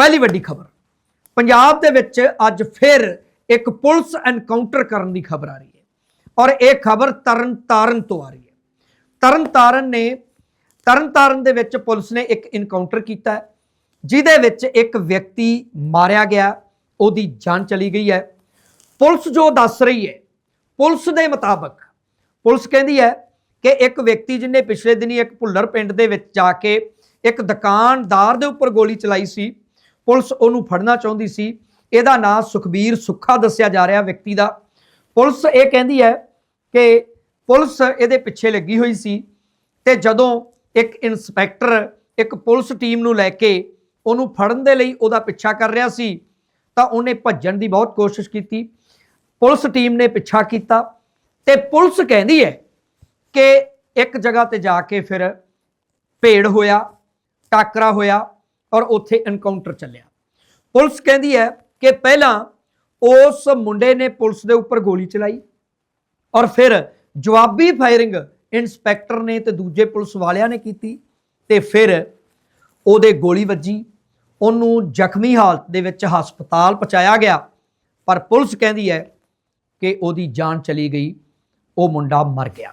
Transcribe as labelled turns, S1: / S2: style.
S1: ਪਹਿਲੀ ਵੱਡੀ ਖਬਰ। ਪੰਜਾਬ ਦੇ ਵਿੱਚ ਅੱਜ ਫਿਰ ਇੱਕ ਪੁਲਿਸ ਐਨਕਾਊਂਟਰ ਕਰਨ ਦੀ ਖਬਰ ਆ ਰਹੀ ਹੈ। ਔਰ ਇਹ ਖਬਰ ਤਰਨਤਾਰਨ ਤੋਂ ਆ ਰਹੀ ਹੈ। ਤਰਨਤਾਰਨ ਨੇ ਤਰਨਤਾਰਨ ਦੇ ਵਿੱਚ ਪੁਲਿਸ ਨੇ ਇੱਕ ਇਨਕਾਊਂਟਰ ਕੀਤਾ ਹੈ, ਜਿਹਦੇ ਵਿੱਚ ਇੱਕ ਵਿਅਕਤੀ ਮਾਰਿਆ ਗਿਆ, ਉਹਦੀ ਜਾਨ ਚਲੀ ਗਈ ਹੈ। ਪੁਲਿਸ ਜੋ ਦੱਸ ਰਹੀ ਹੈ, ਪੁਲਿਸ ਦੇ ਮੁਤਾਬਕ, ਪੁਲਿਸ ਕਹਿੰਦੀ ਹੈ ਕਿ ਇੱਕ ਵਿਅਕਤੀ ਜਿਹਨੇ ਪਿਛਲੇ ਦਿਨੀ ਇੱਕ ਭੁੱਲਰ ਪਿੰਡ ਦੇ ਵਿੱਚ ਜਾ ਕੇ ਇੱਕ ਦੁਕਾਨਦਾਰ ਦੇ ਉੱਪਰ ਗੋਲੀ ਚਲਾਈ ਸੀ ਪੁਲਿਸ ਉਹਨੂੰ ਫੜਨਾ ਚਾਹੁੰਦੀ ਸੀ। ਇਹਦਾ ਨਾਮ ਸੁਖਬੀਰ ਸੁੱਖਾ ਦੱਸਿਆ ਜਾ ਰਿਹਾ ਵਿਅਕਤੀ ਦਾ। ਪੁਲਿਸ ਇਹ ਕਹਿੰਦੀ ਹੈ ਕਿ ਪੁਲਿਸ ਇਹਦੇ ਪਿੱਛੇ ਲੱਗੀ ਹੋਈ ਸੀ ਤੇ ਜਦੋਂ ਇੱਕ ਇਨਸਪੈਕਟਰ, ਇੱਕ ਪੁਲਿਸ ਟੀਮ ਨੂੰ ਲੈ ਕੇ ਉਹਨੂੰ ਫੜਨ ਦੇ ਲਈ ਉਹਦਾ ਪਿੱਛਾ ਕਰ ਰਿਹਾ ਸੀ, ਤਾਂ ਉਹਨੇ ਭੱਜਣ ਦੀ ਬਹੁਤ ਕੋਸ਼ਿਸ਼ ਕੀਤੀ। ਪੁਲਿਸ ਟੀਮ ਨੇ ਪਿੱਛਾ ਕੀਤਾ ਤੇ ਪੁਲਿਸ ਕਹਿੰਦੀ ਹੈ ਕਿ ਇੱਕ ਜਗ੍ਹਾ ਤੇ ਜਾ ਕੇ ਫਿਰ ਭੇੜ ਹੋਇਆ, ਟਾਕਰਾ ਹੋਇਆ ਔਰ ਉੱਥੇ ਐਨਕਾਊਂਟਰ ਚੱਲਿਆ। ਪੁਲਿਸ ਕਹਿੰਦੀ ਹੈ ਕਿ ਪਹਿਲਾਂ ਉਸ ਮੁੰਡੇ ਨੇ ਪੁਲਿਸ ਦੇ ਉੱਪਰ ਗੋਲੀ ਚਲਾਈ ਔਰ ਫਿਰ ਜਵਾਬੀ ਫਾਇਰਿੰਗ ਇਨਸਪੈਕਟਰ ਨੇ ਤੇ ਦੂਜੇ ਪੁਲਿਸ ਵਾਲਿਆਂ ਨੇ ਕੀਤੀ ਤੇ ਫਿਰ ਉਹਦੇ ਗੋਲੀ ਵੱਜੀ। ਉਹਨੂੰ ਜ਼ਖਮੀ ਹਾਲਤ ਦੇ ਵਿੱਚ ਹਸਪਤਾਲ ਪਹੁੰਚਾਇਆ ਗਿਆ। ਪਰ ਪੁਲਿਸ ਕਹਿੰਦੀ ਹੈ ਕਿ ਉਹਦੀ ਜਾਨ ਚਲੀ ਗਈ, ਉਹ ਮੁੰਡਾ ਮਰ ਗਿਆ।